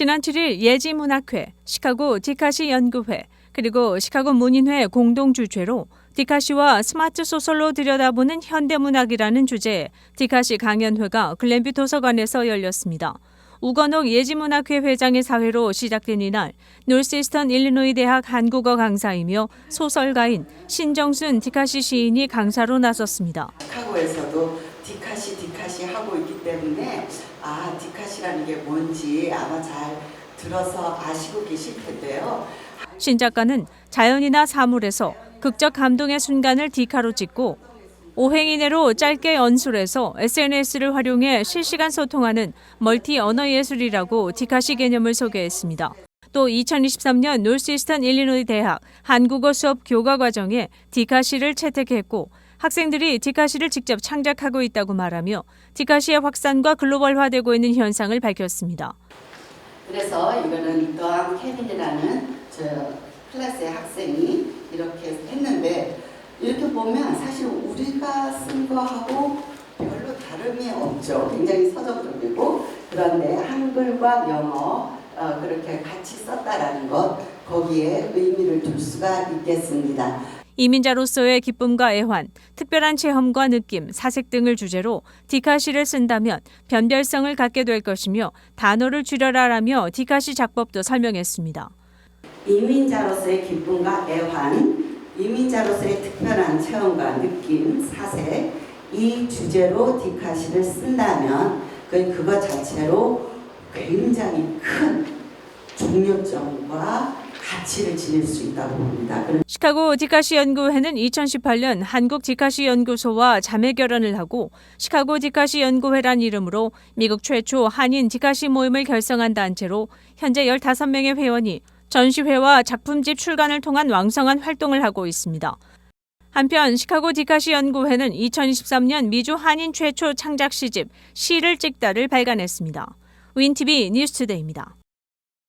지난 7일 예지문학회, 시카고 디카시 연구회, 그리고 시카고 문인회 공동 주최로 디카시와 스마트 소설로 들여다보는 현대문학이라는 주제의 디카시 강연회가 글렌비 도서관에서 열렸습니다. 우건옥 예지문학회 회장의 사회로 시작된 이날 놀시스턴 일리노이 대학 한국어 강사이며 소설가인 신정순 디카시 시인이 강사로 나섰습니다. 시카고에서도 디카시 디카시 하고 있기 때문에 아 디카시라는 게 뭔지 아마 잘 들어서 아시고 계실 텐데요. 신 작가는 자연이나 사물에서 극적 감동의 순간을 디카로 찍고 오행이내로 짧게 연술해서 SNS를 활용해 실시간 소통하는 멀티 언어 예술이라고 디카시 개념을 소개했습니다. 또 2023년 놀시스턴 일리노이 대학 한국어 수업 교과 과정에 디카시를 채택했고 학생들이 디카시를 직접 창작하고 있다고 말하며 디카시의 확산과 글로벌화되고 있는 현상을 밝혔습니다. 그래서 이거는 더한 케빈이라는 저 클래스의 학생이 이렇게 했는데 이렇게 보면 사실 우리가 쓴 거하고 별로 다름이 없죠. 굉장히 서정적이고 그런데 한글과 영어 어, 그렇게 같이 썼다라는 것 거기에 의미를 둘 수가 있겠습니다. 이민자로서의 기쁨과 애환, 특별한 체험과 느낌, 사색 등을 주제로 디카시를 쓴다면 변별성을 갖게 될 것이며 단어를 줄여라라며 디카시 작법도 설명했습니다. 이민자로서의 기쁨과 애환, 이민자로서의 특별한 체험과 느낌, 사색 이 주제로 디카시를 쓴다면 그 그것 자체로 굉장히 큰 종료점과 가치를 지닐 수 있다고 봅니다. 시카고 디카시 연구회는 2018년 한국 디카시 연구소와 자매 결연을 하고 시카고 디카시 연구회란 이름으로 미국 최초 한인 디카시 모임을 결성한 단체로 현재 15명의 회원이 전시회와 작품집 출간을 통한 왕성한 활동을 하고 있습니다. 한편 시카고 디카시 연구회는 2023년 미주 한인 최초 창작 시집 시를 찍다를 발간했습니다. 윈티비 뉴스투데이입니다.